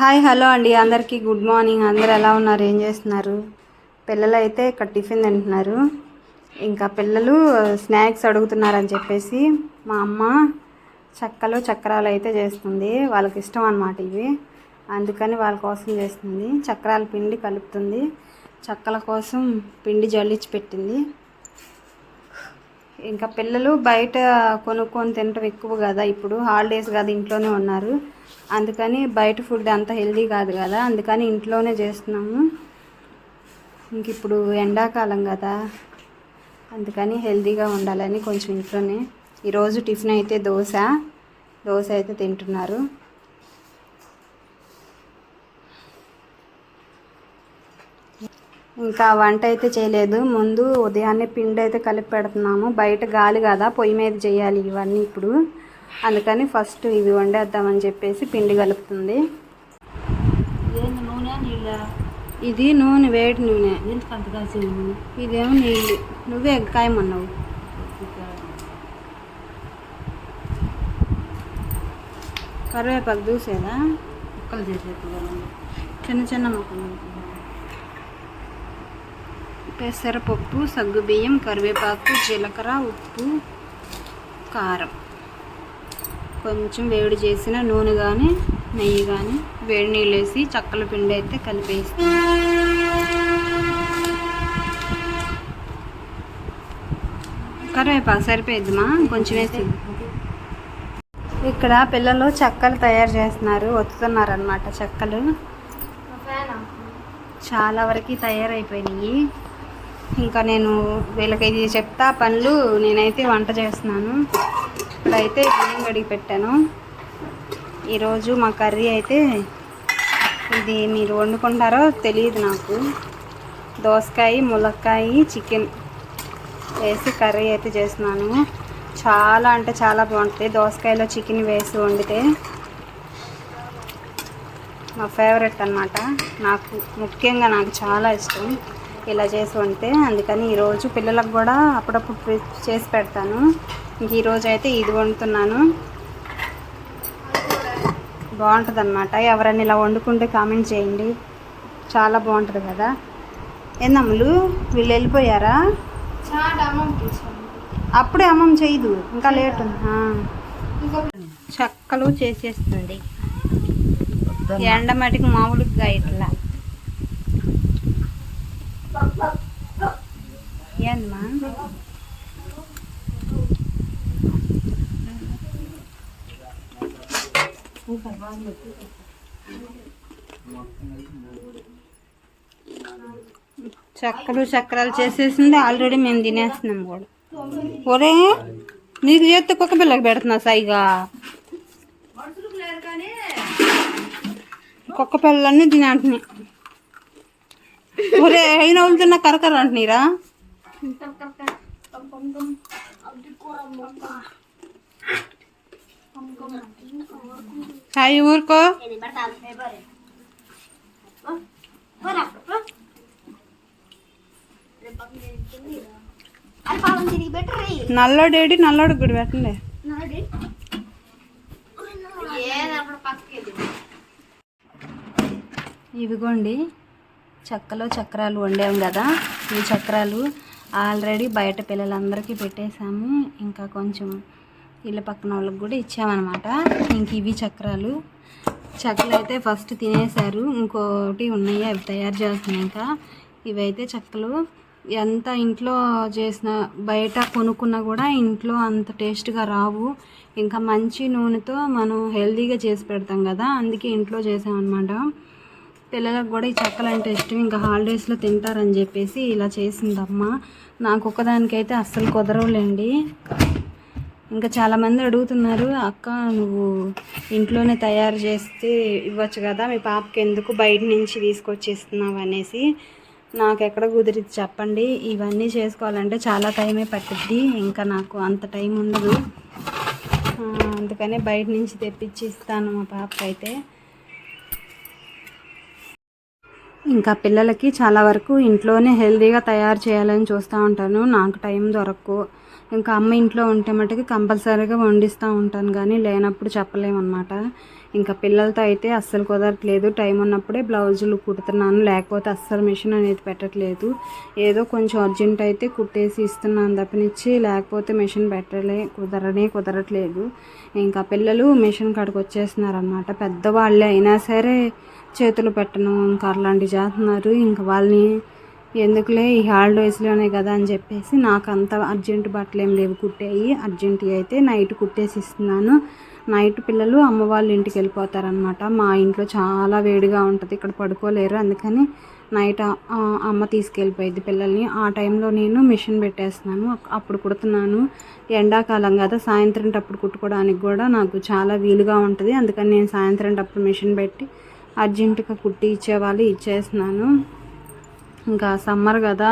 Hi hello అండి. అందరికీ good morning. అందరు ఎలా ఉన్నారు? ఏం చేస్తున్నారు? పిల్లలు అయితే ఇక్కడ టిఫిన్ తింటున్నారు. ఇంకా పిల్లలు స్నాక్స్ అడుగుతున్నారని చెప్పేసి మా అమ్మ చక్కలు చక్రాలు అయితే చేస్తుంది. వాళ్ళకి ఇష్టం అన్నమాట ఇవి. అందుకని వాళ్ళ కోసం చేస్తుంది. చక్రాల పిండి కలుపుతుంది. చక్కల కోసం పిండి జల్లించి పెట్టింది. ఇంకా పిల్లలు బయట కొనుక్కొని తినటం ఎక్కువ కదా ఇప్పుడు. హాలిడేస్ కదా ఇంట్లోనే ఉన్నారు. అందుకని బయట ఫుడ్ అంత హెల్దీ కాదు కదా. అందుకని ఇంట్లోనే చేస్తున్నాము. ఇంక ఇప్పుడు ఎండాకాలం కదా. అందుకని హెల్దీగా ఉండాలని కొంచెం ఇంట్లోనే. ఈరోజు టిఫిన్ అయితే దోశ. దోశ అయితే తింటున్నారు. ఇంకా వంట అయితే చేయలేదు. ముందు ఉదయాన్నే పిండి అయితే కలిపి పెడుతున్నాము. బయట గాలి కదా పొయ్యి మీద చేయాలి ఇవన్నీ ఇప్పుడు. అందుకని ఫస్ట్ ఇవి వండేద్దామని చెప్పేసి పిండి కలుపుతుంది. ఇది నూనె వేడి నూనె. ఇదేమో నీళ్ళు. నువ్వే కాయమన్నావు కరివేపాకు దూసేదా? చిన్న చిన్న ముక్కలు. పెసరపప్పు సగ్గుబియ్యం కరివేపాకు జీలకర్ర ఉప్పు కారం. కొంచెం వేడి చేసిన నూనె కానీ నెయ్యి కానీ వేడి నీళ్ళు వేసి చక్కల పిండి అయితే కలిపేస్తాం. కరివేపాకు సరిపోయిద్దిమా? కొంచెం వేసి. ఇక్కడ పిల్లలు చెక్కలు తయారు చేస్తున్నారు ఒత్తుతున్నారు అనమాట చెక్కలు చాలా వరకు తయారైపోయినాయి. ఇంకా నేను వీళ్ళకి ఇది చెప్తా పనులు నేనైతే వంట చేస్తున్నాను. ఇప్పుడైతే బియ్యం కడిగి పెట్టాను. ఈరోజు మా కర్రీ అయితే ఇది మీరు వండుకుంటారో తెలియదు నాకు. దోసకాయ ములక్కాయ చికెన్ వేసి కర్రీ అయితే చేస్తున్నాను. చాలా అంటే చాలా బాగుంటుంది. దోసకాయలో చికెన్ వేసి వండితే మా ఫేవరెట్ అన్నమాట. నాకు ముఖ్యంగా నాకు చాలా ఇష్టం. ఇలా చేసి వండితే అందుకని ఈరోజు పిల్లలకు కూడా అప్పుడప్పుడు చేసి పెడతాను. ఇంక ఈరోజు అయితే ఇది వండుతున్నాను. బాగుంటుంది అనమాట ఎవరైనా ఇలా వండుకుంటే కామెంట్ చేయండి. చాలా బాగుంటుంది కదా. ఏందమ్ములు వీళ్ళు వెళ్ళిపోయారా? అప్పుడే అమ్మమ్మ చేయదు. ఇంకా లేట్. చెక్కలు చేసేస్తుంది. ఎండ మటుకు మామూలుగా ఇట్లా. ఏందమ్మా చక్కలు చక్రాలు చేసేసింది. ఆల్రెడీ మేము తినేస్తున్నాం కూడా. ఒరే నీకు చేస్తే కుక్క పిల్లకి పెడుతున్నా సైగా. కుక్క పిల్లలన్నీ తినేంటున్నాయి ఒరే అయిన వాళ్ళు తిన్నా కరకర అంటున్నారా హాయ్ ఊరుకో. నల్లోడేడి నల్లోడు గుడి పెట్టండి. ఇవిగోండి చెక్కలో చక్రాలు వండాం కదా ఈ చక్రాలు ఆల్రెడీ బయట పిల్లలందరికీ పెట్టేశాము. ఇంకా కొంచెం ఇళ్ళ పక్కన వాళ్ళకి కూడా ఇచ్చామన్నమాట. ఇంక ఇవి చక్రాలు. చక్కలు అయితే ఫస్ట్ తినేశారు. ఇంకోటి ఉన్నాయి అవి తయారు చేస్తున్నాయి ఇంకా. ఇవైతే చెక్కలు ఎంత ఇంట్లో చేసిన బయట కొనుక్కున్నా కూడా ఇంట్లో అంత టేస్ట్గా రావు. ఇంకా మంచి నూనెతో మనం హెల్తీగా చేసి పెడతాం కదా అందుకే ఇంట్లో చేసామన్నమాట. పిల్లలకు కూడా ఈ చెక్కలు అంటే ఇష్టం. ఇంకా హాలిడేస్లో తింటారని చెప్పేసి ఇలా చేసిందమ్మ. నాకు ఒక్కదానికైతే అస్సలు కుదరవులేండి. ఇంకా చాలామంది అడుగుతున్నారు అక్క నువ్వు ఇంట్లోనే తయారు చేస్తే ఇవ్వచ్చు కదా? మీ పాపకి ఎందుకు బయట నుంచి తీసుకొచ్చి ఇస్తున్నావు అనేసి. నాకు ఎక్కడ కుదిరిద్ది చెప్పండి. ఇవన్నీ చేసుకోవాలంటే చాలా టైమే పట్టుద్ది. ఇంకా నాకు అంత టైం ఉండదు. అందుకనే బయట నుంచి తెప్పించి ఇస్తాను మా పాపకైతే అయితే ఇంకా పిల్లలకి చాలా వరకు ఇంట్లోనే హెల్తీగా తయారు చేయాలని చూస్తూ ఉంటాను. నాకు టైం దొరకకు. ఇంకా అమ్మ ఇంట్లో ఉంటే మటుకు కంపల్సరీగా వండిస్తూ ఉంటాను కానీ లేనప్పుడు చెప్పలేమన్నమాట. ఇంకా పిల్లలతో అయితే అస్సలు కుదరట్లేదు. టైం ఉన్నప్పుడే బ్లౌజులు కుడుతున్నాను. లేకపోతే అస్సలు మిషన్ అనేది పెట్టట్లేదు. ఏదో కొంచెం అర్జెంట్ అయితే కుట్టేసి ఇస్తున్నాను తప్పనిచ్చి లేకపోతే మిషన్ పెట్టలే కుదరనే కుదరట్లేదు. ఇంకా పిల్లలు మిషన్ కాడికి వచ్చేస్తున్నారనమాట పెద్దవాళ్ళే అయినా సరే చేతులు పెట్టను ఇంకా అలాంటివి చేస్తున్నారు. ఇంకా వాళ్ళని ఎందుకులే ఈ హాలిడేస్లోనే కదా అని చెప్పేసి నాకు అంత అర్జెంట్ బట్టలు ఏం లేవు కుట్టేయి. అర్జెంట్ అయితే నైట్ కుట్టేసి ఇస్తున్నాను. నైట్ పిల్లలు అమ్మ వాళ్ళ ఇంటికి వెళ్ళిపోతారనమాట మా ఇంట్లో చాలా వేడిగా ఉంటుంది ఇక్కడ పడుకోలేరు. అందుకని నైట్ అమ్మ తీసుకెళ్ళిపోయింది పిల్లల్ని. ఆ టైంలో నేను మిషన్ పెట్టేస్తున్నాను అప్పుడు కుడుతున్నాను. ఎండాకాలం కదా సాయంత్రం టప్పుడు కుట్టుకోవడానికి కూడా నాకు చాలా వీలుగా ఉంటుంది. అందుకని నేను సాయంత్రం టప్పుడు మిషన్ పెట్టి అర్జెంటుగా కుట్టి ఇచ్చేవాళ్ళు ఇచ్చేస్తున్నాను. ఇంకా సమ్మర్ కదా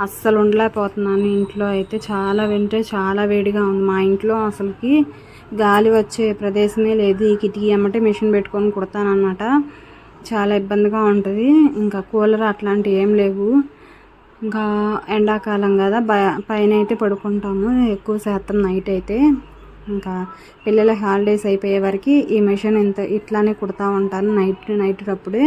అస్సలు ఉండలేకపోతున్నాను. ఇంట్లో అయితే చాలా వింటే చాలా వేడిగా ఉంది. మా ఇంట్లో అసలుకి గాలి వచ్చే ప్రదేశమే లేదు. ఈ కిటికీ అమ్మటే మిషన్ పెట్టుకొని కుడతానమాట చాలా ఇబ్బందిగా ఉంటుంది. ఇంకా కూలర్ అట్లాంటివి ఏం లేవు. ఇంకా ఎండాకాలం కదా బ పైన అయితే పడుకుంటాము. ఎక్కువ శాతం నైట్ అయితే. ఇంకా పిల్లల హాలిడేస్ అయిపోయే వరకు ఈ మిషన్ ఇంత ఇట్లానే కుడతా ఉంటాను. నైట్ నైట్ అప్పుడే